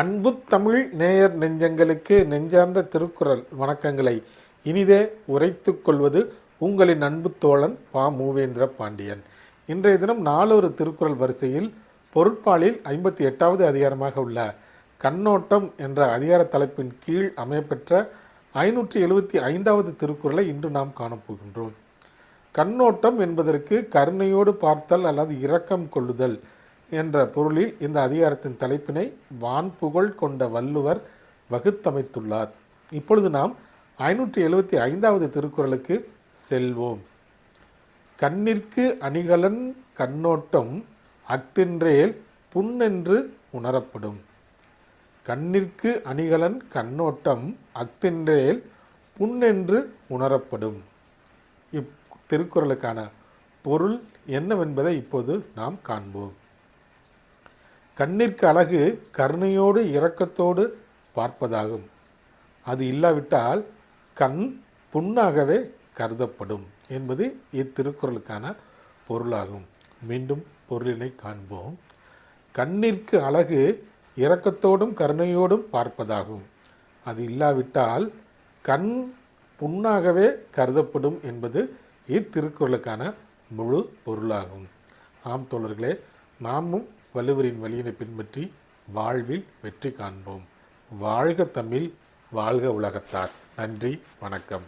அன்பு தமிழ் நேயர் நெஞ்சங்களுக்கு நெஞ்சார்ந்த திருக்குறள் வணக்கங்களை. இனிதே உரைத்து கொள்வது உங்களின் அன்பு தோழன் பா. மூவேந்திர பாண்டியன். இன்றைய தினம் நாலொரு திருக்குறள் வரிசையில் பொருட்பாலில் ஐம்பத்தி எட்டாவது அதிகாரமாக உள்ள கண்ணோட்டம் என்ற அதிகார தலைப்பின் கீழ் அமையப்பெற்ற ஐநூற்றி எழுபத்தி ஐந்தாவது திருக்குறளை இன்று நாம் காணப்போகின்றோம் கண்ணோட்டம் என்பதற்கு கருணையோடு பார்த்தல் அல்லது இரக்கம் கொள்ளுதல் என்ற பொருளில் இந்த அதிகாரத்தின் தலைப்பினை வான்புகழ் கொண்ட வள்ளுவர் வகுத்தமைத்துள்ளார். இப்பொழுது நாம் ஐநூற்றி எழுபத்தி ஐந்தாவது திருக்குறளுக்கு செல்வோம். கண்ணிற்கு அணிகலன் கண்ணோட்டம் அக்தின்றேல் புண்ணென்று உணரப்படும். கண்ணிற்கு அணிகலன் கண்ணோட்டம் அக்தின்றேல் புண்ணென்று உணரப்படும். இத்திருக்குறளுக்கான பொருள் என்னவென்பதை இப்போது நாம் காண்போம். கண்ணிற்கு அழகு கருணையோடு இரக்கத்தோடு பார்ப்பதாகும். அது இல்லாவிட்டால் கண் புண்ணாகவே கருதப்படும் என்பது இத்திருக்குறளுக்கான பொருளாகும். மீண்டும் பொருளினை காண்போம். கண்ணிற்கு அழகு இரக்கத்தோடும் கருணையோடும் பார்ப்பதாகும். அது இல்லாவிட்டால் கண் புண்ணாகவே கருதப்படும் என்பது இத்திருக்குறளுக்கான முழு பொருளாகும். ஆம் தோழர்களே நாமும் வள்ளுவரின் வழியினை பின்பற்றி வாழ்வில் வெற்றி காண்போம். வாழ்க தமிழ் வாழ்க உலகத்தார். நன்றி வணக்கம்.